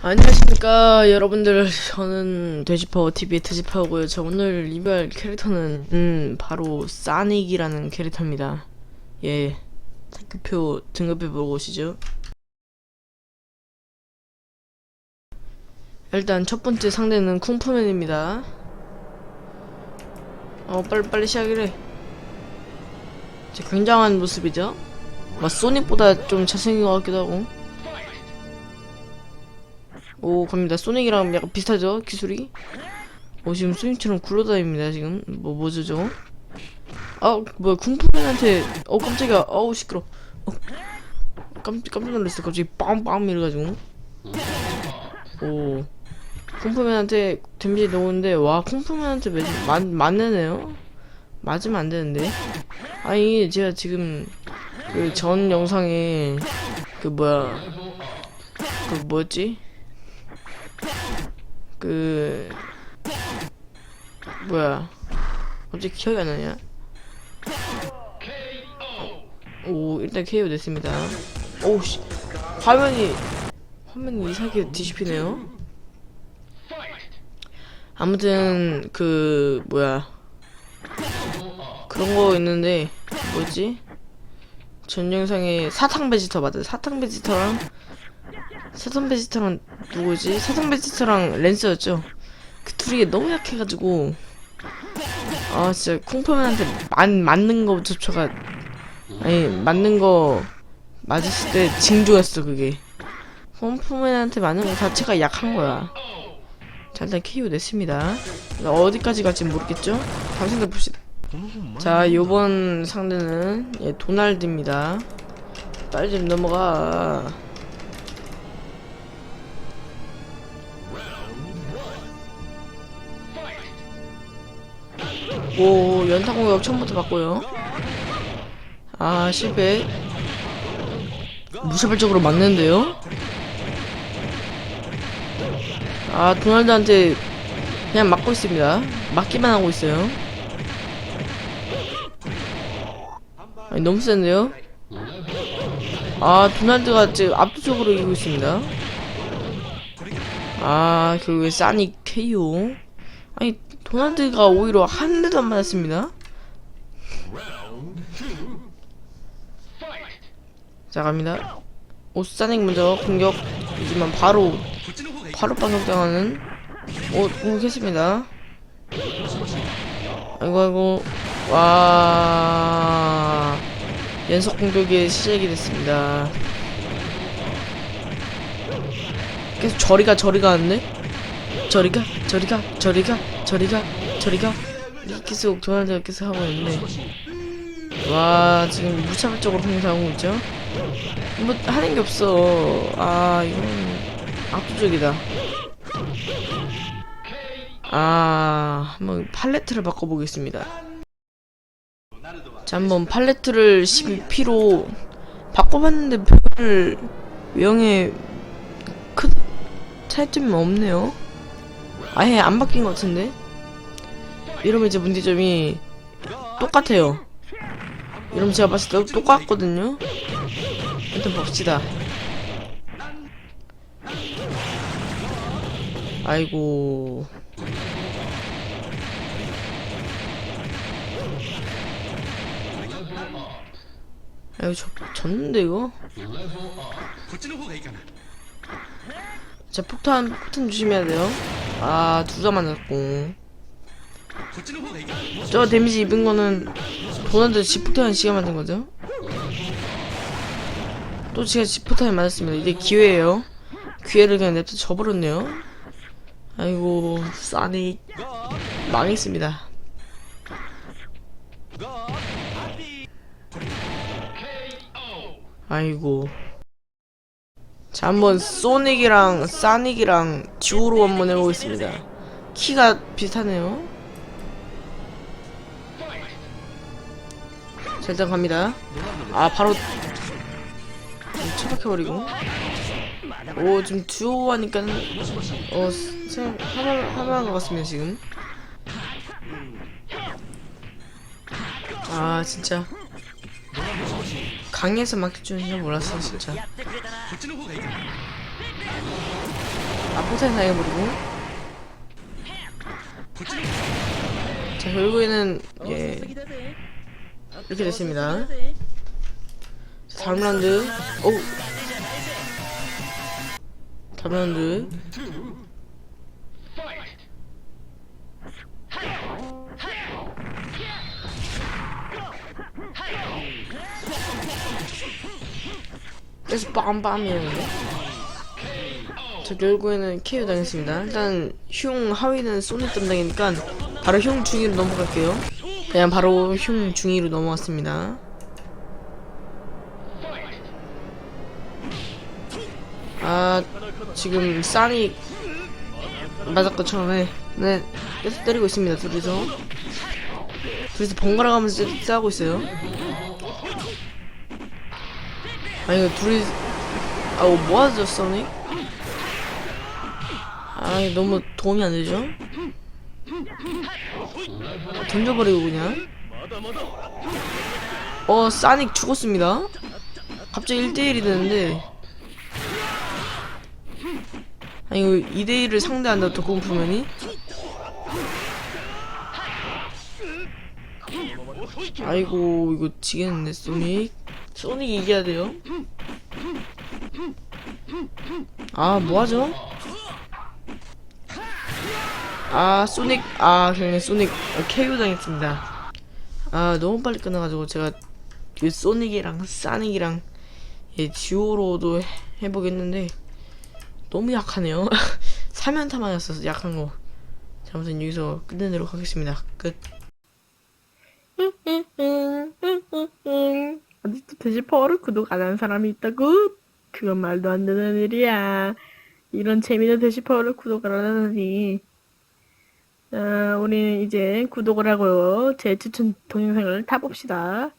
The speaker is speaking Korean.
안녕하십니까 여러분들. 저는 돼지파워 TV의 돼지파워고요. 저 오늘 리뷰할 캐릭터는 음 바로 사닉이라는 캐릭터입니다. 예. 등급표 등급표 보고 오시죠. 일단 첫 번째 상대는 쿵푸맨입니다. 어 빨리 빨리 시작이래 굉장한 모습이죠. 막 소닉보다 좀 잘생긴 것 같기도 하고 오 갑니다. 소닉이랑 약간 비슷하죠? 기술이? 오 지금 소닉처럼 굴러다닙니다 지금. 뭐 뭐죠 저거? 아 뭐야 궁프맨한테 어 깜짝이야. 어우 시끄러. 어. 깜, 깜짝 놀랐어. 갑자기 빵빵 이래가지고. 오. 쿵푸맨한테 데미지 넣었는데 와 쿵푸맨한테 맞, 맞네네요. 맞으면 안 되는데. 아니 제가 지금 그 전 영상에 그 뭐야 그 뭐였지 그 뭐야. 갑자기 기억이 안 나냐? 오 일단 KO 됐습니다. 오우씨. 화면이 화면이 이상하게 뒤집히네요. 아무튼 그 뭐야. 그런 거 있는데 뭐지? 전 영상에 사탕 베지터 맞아 사탕 베지터랑 사탕 베지터랑 누구지? 사탕 베지터랑 랜스였죠. 그 둘이 너무 약해가지고. 아 진짜 콩퍼맨한테 맞, 맞는 거조차가 아니 맞는 거 맞았을 때 징조였어 그게. 콩퍼맨한테 맞는 거 자체가 약한 거야. 자 일단 KO 냈습니다. 어디까지 갈지 모르겠죠? 다음 상대 봅시다. 자 요번 상대는 예, 도날드입니다. 빨리 좀 넘어가 오 연타 공격 처음부터 받고요. 아 실패. 무차별적으로 막는데요? 아 도날드한테 그냥 막고 있습니다. 막기만 하고 있어요. 아니 너무 센데요? 아 도날드가 지금 압도적으로 이기고 있습니다. 아 결국에 사닉 KO 아니 도날드가 오히려 한 대도 안 맞았습니다. 자 갑니다. 오 사닉 먼저 공격이지만 바로 바로 반격당하는 오 공격했습니다. 아이고 아이고. 와. 연속 공격이 시작이 됐습니다. 계속 저리가 저리가 하는데 저리가 저리가 저리가 저리가 저리가. 계속 도날드가 계속 하고 있는데 와 지금 무차별적으로 행사하고 있죠? 뭐 하는 게 없어. 아 이건 압도적이다. 아 한번 팔레트를 바꿔보겠습니다. 자 한번 팔레트를 12P로 바꿔봤는데 별 외형에 큰 차이점이 없네요 아예 안 바뀐 것 같은데? 이러면 이제 문제점이 똑같아요. 이러면 제가 봤을 때 똑같거든요? 일단 봅시다. 아이고. 아이고, 저, 졌는데, 이거? 자, 폭탄, 폭탄 조심해야 돼요. 아, 두자 맞았고. 저 데미지 입은 거는 도난드 지프타임 씨가 만든 거죠? 또 제가 지프타임 맞았습니다. 이제 기회예요. 기회를 그냥 냅둬 져버렸네요. 아이고, 싸니 망했습니다. 아이고. 자 한번 소닉이랑 사닉이랑 듀오로 한번 해보겠습니다. 키가 비슷하네요. 자 일단 갑니다. 아 바로 처박혀버리고. 오 지금 듀오 하니까는 어 생- 할만 할만한 것 같습니다 지금. 아 진짜 강에서 막힐 줄 몰랐어 진짜. 아포텐 당해버리고. 자 결국에는 예. 이렇게 됐습니다. 자, 다음 라운드. 오. 다음 라운드. 그래서 빰빰이었는데? 저 결국에는 KO 당했습니다. 일단 흉 하위는 소닉 담당이니까 바로 흉 중위로 넘어갈게요. 그냥 바로 흉 중위로 넘어갔습니다. 아 지금 싸니 맞았고 처음에. 네 계속 때리고 있습니다 둘이서. 둘이서 번갈아 가면서 싸- 싸우고 있어요 아니 이거 둘이 아우 뭐하죠 소닉? 아 이거 너무 도움이 안 되죠? 던져버리고 그냥. 어 사닉 죽었습니다. 갑자기 1대1이 되는데. 아니 이거 2대1을 상대한다 독공 풀면이? 아이고 이거 지겠는데 소닉 소닉 이겨야 돼요. 아 뭐하죠? 아 소닉. 아 그냥 소닉. KO 당했습니다. 아 너무 빨리 끝나가지고 제가 그 소닉이랑 사닉이랑 예, 듀오로도 해- 해보겠는데 너무 약하네요. 3연타만이었어서 약한 거. 자, 아무튼 여기서 끝내도록 하겠습니다. 끝 아직도 돼지파워를 구독 안 한 사람이 있다고? 그건 말도 안 되는 일이야. 이런 재미있는 돼지파워를 구독을 안 하다니. 아, 우리는 이제 구독을 하고 제 추천 동영상을 타봅시다.